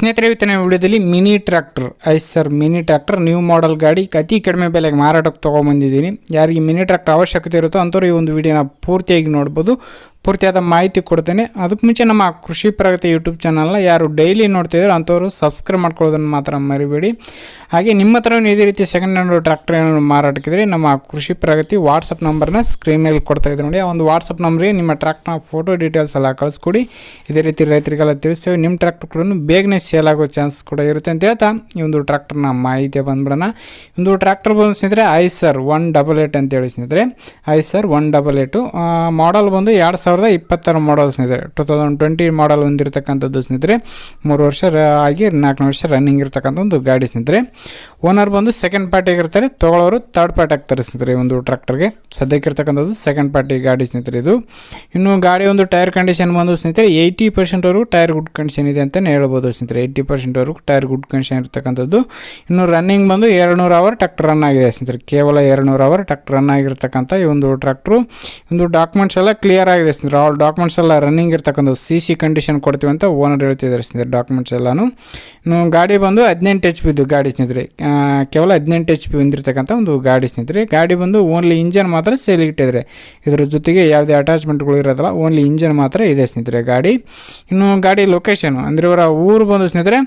ಸ್ನೇಹಿತರೆ, ಇವತ್ತಿನ ವಿಡಿಯೋದಲ್ಲಿ mini tractor Eicher mini tractor new model ಗಾಡಿ ಅತಿ ಕಡಿಮೆ ಬೆಲೆಗೆ ಮಾರಾಟಕ್ಕೆ ತೊಗೊಂಬಂದಿದ್ದೀನಿ. ಯಾರಿಗೆ ಮಿನಿ ಟ್ರ್ಯಾಕ್ಟರ್ ಅವಶ್ಯಕತೆ ಇರುತ್ತೋ ಅಂಥವ್ರು ಈ ಒಂದು ವಿಡಿಯೋನ ಪೂರ್ತಿಯಾಗಿ ನೋಡ್ಬೋದು. ಪೂರ್ತಿಯಾದ ಮಾಹಿತಿ ಕೊಡ್ತೇನೆ. ಅದಕ್ಕೆ ಮುಂಚೆ ನಮ್ಮ ಕೃಷಿ ಪ್ರಗತಿ ಯೂಟ್ಯೂಬ್ ಚಾನಲ್ನ ಯಾರು ಡೈಲಿ ನೋಡ್ತಿದ್ರು ಅಂಥವ್ರು ಸಬ್ಸ್ಕ್ರೈಬ್ ಮಾಡ್ಕೊಳ್ಳೋದನ್ನು ಮಾತ್ರ ಮರಿಬೇಡಿ. ಹಾಗೆ ನಿಮ್ಮ ಹತ್ರ ಇದೇ ರೀತಿ ಸೆಕೆಂಡ್ ಹ್ಯಾಂಡ್ ಟ್ರ್ಯಾಕ್ಟರ್ ಏನಾದ್ರು ಮಾರಾಟಕ್ಕಿದ್ರೆ ನಮ್ಮ ಕೃಷಿ ಪ್ರಗತಿ ವಾಟ್ಸಪ್ ನಂಬರ್ನ ಸ್ಕ್ರೀನ್ ಮೇಲೆ ಕೊಡ್ತಾ ಇದ್ದೀನಿ ನೋಡಿ. ಆ ಒಂದು ವಾಟ್ಸಪ್ ನಂಬರ್ಗೆ ನಿಮ್ಮ ಟ್ರ್ಯಾಕ್ಟರ್ನ ಫೋಟೋ ಡೀಟೇಲ್ಸ್ ಎಲ್ಲ ಕಳಿಸ್ಕೊಡಿ. ಇದೇ ರೀತಿ ರೈತರಿಗೆಲ್ಲ ತಿಳಿಸ್ತೇವೆ. ನಿಮ್ಮ ಟ್ರ್ಯಾಕ್ಟರ್ ಕೂಡ ಬೇಗನೆ ಸೇಲ್ ಆಗೋ ಚಾನ್ಸ್ ಕೂಡ ಇರುತ್ತೆ ಅಂತ ಹೇಳ್ತಾ, ಈ ಒಂದು ಟ್ರ್ಯಾಕ್ಟರ್ನ ಮಾಹಿತಿ ಬಂದ್ಬಿಡೋಣ. ಒಂದು ಟ್ರ್ಯಾಕ್ಟರ್ ಬಂದು ಸ್ನೇಹಿತರೆ ಐಸರ್ ಒನ್ ಡಬಲ್ ಏಟ್ ಅಂತೇಳಿ ಸ್ನೇಹಿತರೆ. ಐಸರ್ ಒನ್ ಡಬಲ್ ಏಟು ಮಾಡಲ್ ಬಂದು ಎರಡು ಸಾವಿರದ ಇಪ್ಪತ್ತರ ಮಾಡಲ್ ಸ್ನೇಹಿತರೆ. ಟು ತೌಸಂಡ್ ಟ್ವೆಂಟಿ ಮಾಡಲ್ ಹೊಂದಿರತಕ್ಕಂಥದ್ದು ಸ್ನೇಹಿತರೆ. ಮೂರು ವರ್ಷ ಆಗಿ ನಾಲ್ಕು ವರ್ಷ ರನ್ನಿಂಗ್ ಇರ್ತಕ್ಕಂಥ ಒಂದು ಗಾಡಿ ಸ್ನೇಹಿತರೆ. ಓನರ್ ಬಂದು ಸೆಕೆಂಡ್ ಪಾರ್ಟಿ ಆಗಿರ್ತಾರೆ. ತೊಗೊಳೋರು ತರ್ಡ್ ಪಾರ್ಟಿ ಆಗ್ತಾರೆ ಸ್ನೇಹಿತರೆ ಒಂದು ಟ್ರ್ಯಾಕ್ಟರ್ಗೆ ಸದ್ಯಕ್ಕೆ ಇರ್ತಕ್ಕಂಥದ್ದು ಸೆಕೆಂಡ್ ಪಾರ್ಟಿ ಗಾಡಿ ಸ್ನೇಹಿತರೆ ಇದು. ಇನ್ನು ಗಾಡಿ ಒಂದು ಟೈರ್ ಕಂಡೀಷನ್ ಬಂದು ಸ್ನೇಹಿತರೆ ಏಯ್ಟಿ ಪರ್ಸೆಂಟ್ವರೆಗೂ ಟೈರ್ ಗುಡ್ ಕಂಡೀಷನ್ ಇದೆ ಅಂತಲೇ ಹೇಳ್ಬೋದು ಸ್ನೇಹಿತರೆ. ಏಯ್ಟಿ ಪರ್ಸೆಂಟ್ವರೆಗೂ ಟೈರ್ ಗುಡ್ ಕಂಡೀಷನ್ ಇರ್ತಕ್ಕಂಥದ್ದು. ಇನ್ನು ರನ್ನಿಂಗ್ ಬಂದು ಎರಡು ನೂರು ಅವರ್ ಟ್ರ್ಯಾಕ್ಟರ್ ರನ್ ಆಗಿದೆ ಸ್ನೇಹಿತರೆ. ಕೇವಲ ಎರಡು ನೂರು ಅವರ್ ಟ್ರ್ಯಾಕ್ಟರ್ ರನ್ ಆಗಿರ್ತಕ್ಕಂಥ ಈ ಒಂದು ಟ್ರ್ಯಾಕ್ಟ್ರು ಒಂದು ಡಾಕ್ಯುಮೆಂಟ್ಸ್ ಎಲ್ಲ ಕ್ಲಿಯರ್ ಆಗಿದೆ ಸ್ನೇಹಿತರೆ. ಆಲ್ ಡಾಕ್ಯುಮೆಂಟ್ಸ್ ಎಲ್ಲ ರನ್ನಿಂಗ್ ಇರ್ತಕ್ಕಂಥದ್ದು. ಸಿ ಸಿ ಕಂಡೀಷನ್ ಕೊಡ್ತೀವಿ ಅಂತ ಓನರ್ ಹೇಳ್ತಿದ್ದಾರೆ ಸ್ನೇಹಿತರೆ ಡಾಕ್ಯುಮೆಂಟ್ಸ್ ಎಲ್ಲಾನು. ಇನ್ನು ಗಾಡಿ ಬಂದು ಹದಿನೆಂಟು ಎಚ್ ಪಿದು ಗಾಡಿ ಸ್ನೇಹಿತರೆ. ಕೇವಲ ಹದಿನೆಂಟು ಎಚ್ ಪಿ ಹೊಂದಿರತಕ್ಕಂಥ ಒಂದು ಗಾಡಿ ಸ್ನೇಹಿತರೆ. ಗಾಡಿ ಬಂದು ಓನ್ಲಿ ಇಂಜನ್ ಮಾತ್ರ ಸೇಲ್ ಇಟ್ಟಿದ್ದಾರೆ. ಇದರ ಜೊತೆಗೆ ಯಾವುದೇ ಅಟ್ಯಾಚ್ಮೆಂಟ್ಗಳು ಇರೋದಿಲ್ಲ. ಓನ್ಲಿ ಇಂಜನ್ ಮಾತ್ರ ಇದೆ ಸ್ನೇಹಿತರೆ ಗಾಡಿ. ಇನ್ನು ಗಾಡಿ ಲೊಕೇಶನ್ ಅಂದರೆ ಇವರ ಊರು ಬಂದು ಸ್ನೇಹಿತರೆ,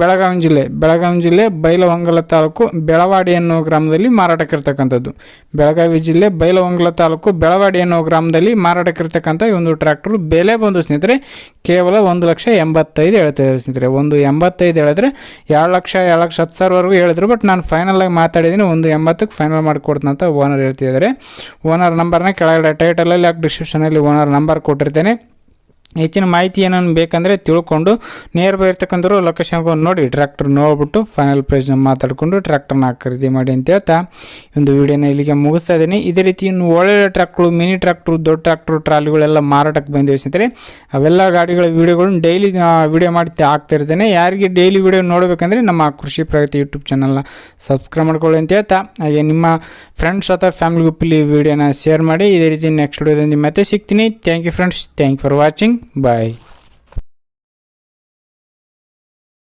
ಬೆಳಗಾವಿ ಜಿಲ್ಲೆ ಬೆಳಗಾವಿ ಜಿಲ್ಲೆ ಬೈಲಹೊಂಗಲ ತಾಲೂಕು ಬೆಳವಾಡಿ ಅನ್ನೋ ಗ್ರಾಮದಲ್ಲಿ ಮಾರಾಟಕ್ಕಿರ್ತಕ್ಕಂಥದ್ದು. ಬೆಳಗಾವಿ ಜಿಲ್ಲೆ ಬೈಲಹೊಂಗಲ ತಾಲೂಕು ಬೆಳವಾಡಿ ಅನ್ನೋ ಗ್ರಾಮದಲ್ಲಿ ಮಾರಾಟಕ್ಕಿರ್ತಕ್ಕಂಥ ಈ ಒಂದು ಟ್ರ್ಯಾಕ್ಟರ್ ಬೆಲೆ ಬಂದು ಸ್ನೇಹಿತರೆ, ಕೇವಲ ಒಂದು ಲಕ್ಷ ಎಂಬತ್ತೈದು ಹೇಳ್ತಿದ್ದಾರೆ ಸ್ನೇಹಿತರೆ. ಒಂದು ಎಂಬತ್ತೈದು ಹೇಳಿದ್ರೆ ಎರಡು ಲಕ್ಷ ಎರಡು ಲಕ್ಷ ಹತ್ತು ಸಾವಿರವರೆಗೂ ಹೇಳಿದ್ರು, ಬಟ್ ನಾನು ಫೈನಲ್ ಆಗಿ ಮಾತಾಡಿದ್ದೀನಿ, ಒಂದು ಎಂಬತ್ತಕ್ಕೆ ಫೈನಲ್ ಮಾಡಿಕೊಡ್ತಂತ ಓನರ್ ಹೇಳ್ತಿದ್ದಾರೆ ಓನರ್ ನಂಬರ್ನ ಕೆಳಗಡೆ ಟೈಟಲಲ್ಲಿ ಡಿಸ್ಕ್ರಿಪ್ಷನಲ್ಲಿ ಓನರ್ ನಂಬರ್ ಕೊಟ್ಟಿರ್ತೇನೆ. ಹೆಚ್ಚಿನ ಮಾಹಿತಿ ಏನನ್ನು ಬೇಕಂದರೆ ತಿಳ್ಕೊಂಡು ನಿಯರ್ ಬೈ ಇರ್ತಕ್ಕಂಥವ್ರು ಲೊಕೇಶನ್ಗೆ ನೋಡಿ ಟ್ರ್ಯಾಕ್ಟರ್ ನೋಡ್ಬಿಟ್ಟು ಫೈನಲ್ ಪ್ರೈಸ್ನ ಮಾತಾಡಿಕೊಂಡು ಟ್ರ್ಯಾಕ್ಟರ್ನ ಖರೀದಿ ಮಾಡಿ ಅಂತ ಹೇಳ್ತಾ ಒಂದು ವಿಡಿಯೋನ ಇಲ್ಲಿಗೆ ಮುಗಿಸ್ತಾ ಇದ್ದೀನಿ. ಇದೇ ರೀತಿ ಇನ್ನು ಒಳ್ಳೊಳ್ಳೆ ಟ್ರ್ಯಾಕ್ಟ್ರು ಮಿನಿ ಟ್ರ್ಯಾಕ್ಟ್ರು ದೊಡ್ಡ ಟ್ರ್ಯಾಕ್ಟ್ರು ಟ್ರಾಲಿಗಳೆಲ್ಲ ಮಾರಾಟಕ್ಕೆ ಬಂದಿವೆ ಸ್ನೇಹಿತರೆ. ಅವೆಲ್ಲ ಗಾಡಿಗಳ ವೀಡಿಯೋಗಳನ್ನ ಡೈಲಿ ವಿಡಿಯೋ ಮಾಡಿ ಹಾಕ್ತಿರ್ತೇನೆ ಯಾರಿಗೆ ಡೈಲಿ ವೀಡಿಯೋ ನೋಡಬೇಕಂದ್ರೆ ನಮ್ಮ ಕೃಷಿ ಪ್ರಗತಿ ಯೂಟ್ಯೂಬ್ ಚಾನಲ್ನ ಸಬ್ಸ್ಕ್ರೈಬ್ ಮಾಡ್ಕೊಳ್ಳಿ ಅಂತ ಹೇಳ್ತಾ. ಹಾಗೆ ನಿಮ್ಮ ಫ್ರೆಂಡ್ಸ್ ಅಥವಾ ಫ್ಯಾಮಿಲಿ ಗ್ರೂಪಲ್ಲಿ ವಿಡಿಯೋನ ಶೇರ್ ಮಾಡಿ. ಇದೇ ರೀತಿ ನೆಕ್ಸ್ಟ್ ವಿಡಿಯೋದಲ್ಲಿ ಮತ್ತೆ ಸಿಗ್ತೀನಿ. Thank you friends thank for watching by